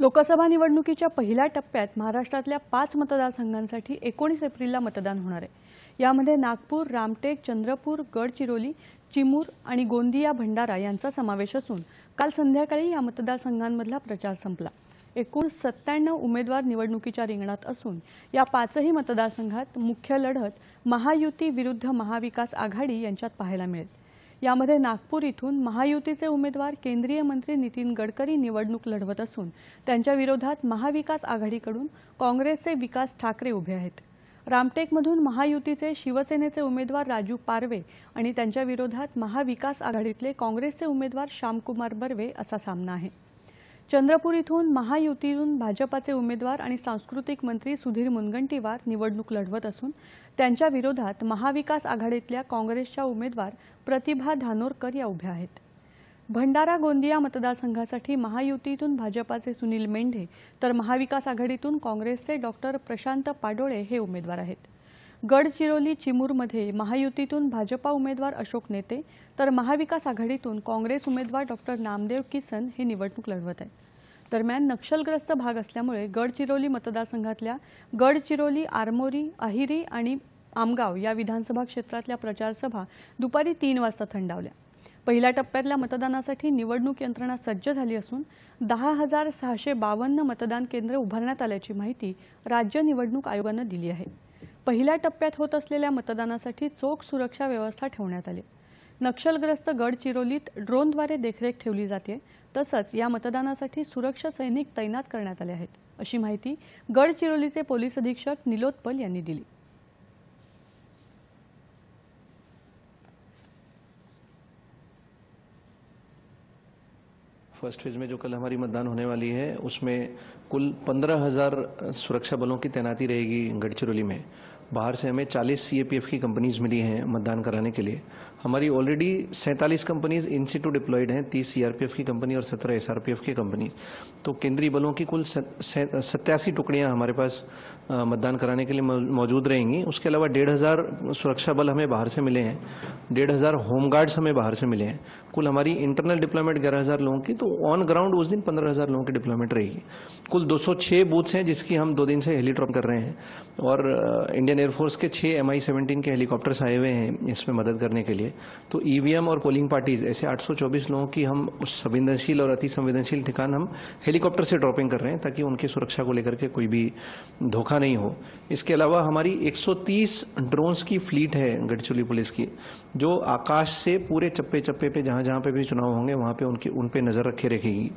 लोकसभा निवडणुकीच्या पहिल्या टप्प्यात महाराष्ट्रातल्या पाच मतदारसंघांसाठी एकोणीस एप्रिलला मतदान होणार आहे. यामध्ये नागपूर रामटेक चंद्रपूर गडचिरोली चिमूर आणि गोंदिया भंडारा यांचा समावेश असून काल संध्याकाळी या मतदारसंघांमधला प्रचार संपला. एकूण सत्त्याण्णव उमेदवार निवडणुकीच्या रिंगणात असून या पाचही मतदारसंघात मुख्य लढत महायुती विरुद्ध महाविकास आघाडी यांच्यात पाहायला मिळेल. यामध्ये नागपूर इथून महायुतीचे उमेदवार केंद्रीय मंत्री नितीन गडकरी निवडणूक लढवत असून त्यांच्या विरोधात महाविकास आघाडीकडून काँग्रेसचे विकास ठाकरे उभे आहेत. रामटेकमधून महायुतीचे शिवसेनेचे उमेदवार राजू पारवे आणि त्यांच्या विरोधात महाविकास आघाडीतले काँग्रेसचे उमेदवार श्यामकुमार बर्वे असा सामना आहे. चंद्रपूर इथून महायुतीतून भाजपाचे उमेदवार आणि सांस्कृतिक मंत्री सुधीर मुनगंटीवार निवडणूक लढवत असून त्यांच्या विरोधात महाविकास आघाडीतल्या काँग्रेसच्या उमेदवार प्रतिभा धानोरकर या उभ्या आहेत. भंडारा गोंदिया मतदारसंघासाठी महायुतीतून भाजपाचे सुनील मेंढे तर महाविकास आघाडीतून काँग्रेसचे डॉक्टर प्रशांत पाडोळे हे उमेदवार आहेत. गडचिरोली चिमूरमध्ये महायुतीतून भाजपा उमेदवार अशोक नेते तर महाविकास आघाडीतून काँग्रेस उमेदवार डॉक्टर नामदेव किसन हे निवडणूक लढवत आहेत. दरम्यान नक्षलग्रस्त भाग असल्यामुळे गडचिरोली मतदारसंघातल्या गडचिरोली आरमोरी अहिरी आणि आमगाव या विधानसभा क्षेत्रातल्या प्रचारसभा दुपारी तीन वाजता थंडावल्या. पहिल्या टप्प्यातल्या मतदानासाठी निवडणूक यंत्रणा सज्ज झाली असून दहा हजार सहाशे बावन्न मतदान केंद्र उभारण्यात आल्याची माहिती राज्य निवडणूक आयोगानं दिली आहे. पहिल्या टप्प्यात होत असलेल्या मतदानासाठी चोख सुरक्षा व्यवस्था ठेवण्यात आली. नक्षलग्रस्त गडचिरोलीत ड्रोनद्वारे देखरेख ठेवली जाते तसंच या मतदानासाठी सुरक्षा सैनिक तैनात करण्यात आले आहेत अशी माहिती गडचिरोलीचे पोलीस अधीक्षक निलोत्पल यांनी दिली. फर्स्ट फेज में जो कल हमारी मतदान होने वाली है उसमें कुल पंद्रह हजार सुरक्षा बलों की तैनाती रहेगी गढ़चिरौली में। बाहर से हमें 40 सीएपीएफ की कंपनीज़ मिली हैं मतदान कराने के लिए। हमारी ऑलरेडी सैंतालीस कंपनीज़ इन सिटू डिप्लॉयड हैं तीस सीआरपीएफ की कंपनी और सत्रह एसआरपीएफ की कंपनी तो केंद्रीय बलों की कुल सत्तासी टुकड़ियाँ हमारे पास मतदान कराने के लिए मौजूद रहेंगी। उसके अलावा डेढ़ हज़ार सुरक्षा बल हमें बाहर से मिले हैं। डेढ़ हज़ार होमगार्ड्स हमें बाहर से मिले हैं। कुल हमारी इंटरनल डिप्लॉयमेंट ग्यारह हज़ार लोगों की तो ऑन ग्राउंड उस दिन पंद्रह हज़ार लोगों की डिप्लॉयमेंट रहेगी। कुल 206 बूथ्स हैं जिसकी हम दो दिन से हेलीड्रॉप कर रहे हैं। और अ, इंडियन एयरफोर्स के छह एम आई सेवनटीन के हेलीकॉप्टर्स आए हुए हैं इसमें मदद करने के लिए। तो ईवीएम और पोलिंग पार्टीज़, ऐसे 824 लोगों की हम उस संवेदनशील और अति संवेदनशील ठिकान हम हेलीकॉप्टर से ड्रॉपिंग कर रहे हैं ताकि उनकी सुरक्षा को लेकर के कोई भी धोखा नहीं हो। इसके अलावा हमारी 130 ड्रोन्स की फ्लीट है गढ़चिरौली पुलिस की, जो आकाश से पूरे चप्पे चप्पे पे जहाँ जहाँ पे भी चुनाव होंगे, वहाँ पे उनकी, उन पे नज़र रखे रखेगी।